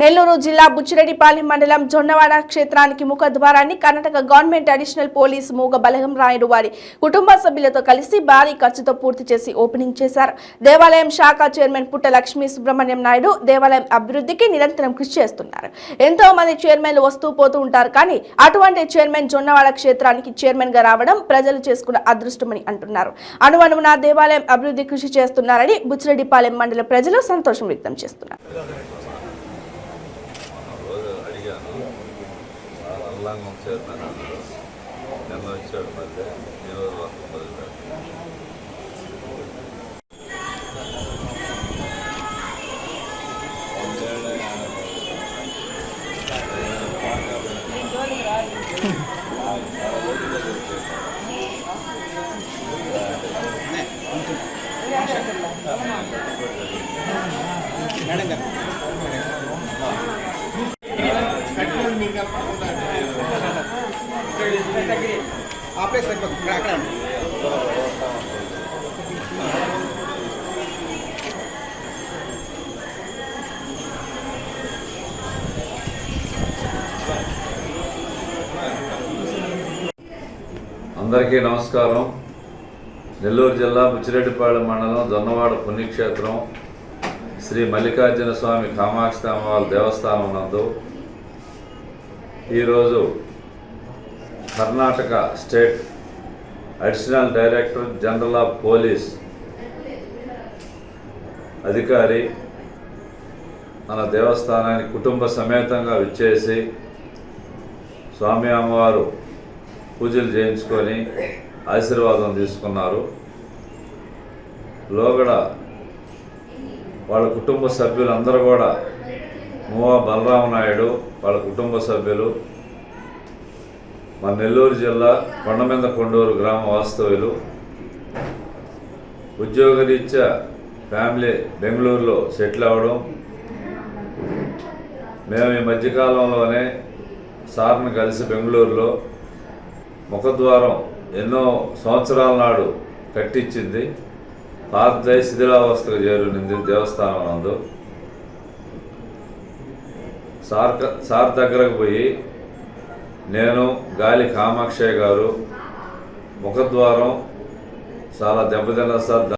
నెల్లూరు జిల్లా బుచ్చిరెడ్డిపాలెం మండలం జొన్నవాడ క్షేత్రానికి ముఖద్వారాన్ని కర్ణాటక గవర్నమెంట్ అడిషనల్ పోలీస్ మూగ బలగం రాయుడు వారి కుటుంబ సభ్యులతో కలిసి భారీ ఖర్చుతో పూర్తి చేసి ఓపెనింగ్ చేశారు. దేవాలయం శాఖ చైర్మన్ పుట్ట లక్ష్మీ సుబ్రహ్మణ్యం నాయుడు దేవాలయం అభివృద్ధికి నిరంతరం కృషి చేస్తున్నారు. ఎంతో మంది చైర్మన్లు వస్తూ పోతూ ఉంటారు కానీ అటువంటి చైర్మన్ జొన్నవాడ క్షేత్రానికి చైర్మన్గా రావడం ప్రజలు చేసుకున్న అదృష్టమని అంటున్నారు. అనువనున దేవాలయం అభివృద్ధి కృషి చేస్తున్నారని బుచ్చిరెడ్డిపాలెం మండల ప్రజలు సంతోషం వ్యక్తం చేస్తున్నారు. వాళ్ళ అల్లాంగం చైర్మన్ అన్నారు నిన్న వచ్చాడు మధ్య ఈరోజు వర్క్ దగ్గర ఆ ప్లేస్ ఇక్కడ అక్కడ అందరికీ నమస్కారం. నెల్లూరు జిల్లా బుచ్చిరెడ్డిపాళెం మండలం జొన్నవాడ పుణ్యక్షేత్రం శ్రీ మల్లికార్జున స్వామి కామాక్షి అమ్మవారి దేవస్థానం నందు ఈరోజు Karnataka state additional director general of police అధికారి మన దేవస్థానానికి కుటుంబ సమేతంగా విచ్చేసి స్వామి అమ్మవారు పూజలు చేయించుకొని ఆశీర్వాదం తీసుకున్నారు. లోగడ వాళ్ళ కుటుంబ సభ్యులందరూ కూడా మూవా బలరామ నాయుడు వాళ్ళ కుటుంబ సభ్యులు మన నెల్లూరు జిల్లా కొండమీద కొండూరు గ్రామ వాస్తవ్యులు. ఉద్యోగరీత్యా ఫ్యామిలీ బెంగళూరులో సెటిల్ అవ్వడం. మేము ఈ మధ్యకాలంలోనే సార్ని కలిసి బెంగళూరులో ముఖద్వారం ఎన్నో సంవత్సరాల నాడు కట్టించింది. పాతదై శిథిలావస్థకు చేరునింది దేవస్థానం నందు. సార్ సార్ దగ్గరకు పోయి నేను గాలి కామాక్షయ్య గారు ముఖద్వారం చాలా దెబ్బతిన్న సార్.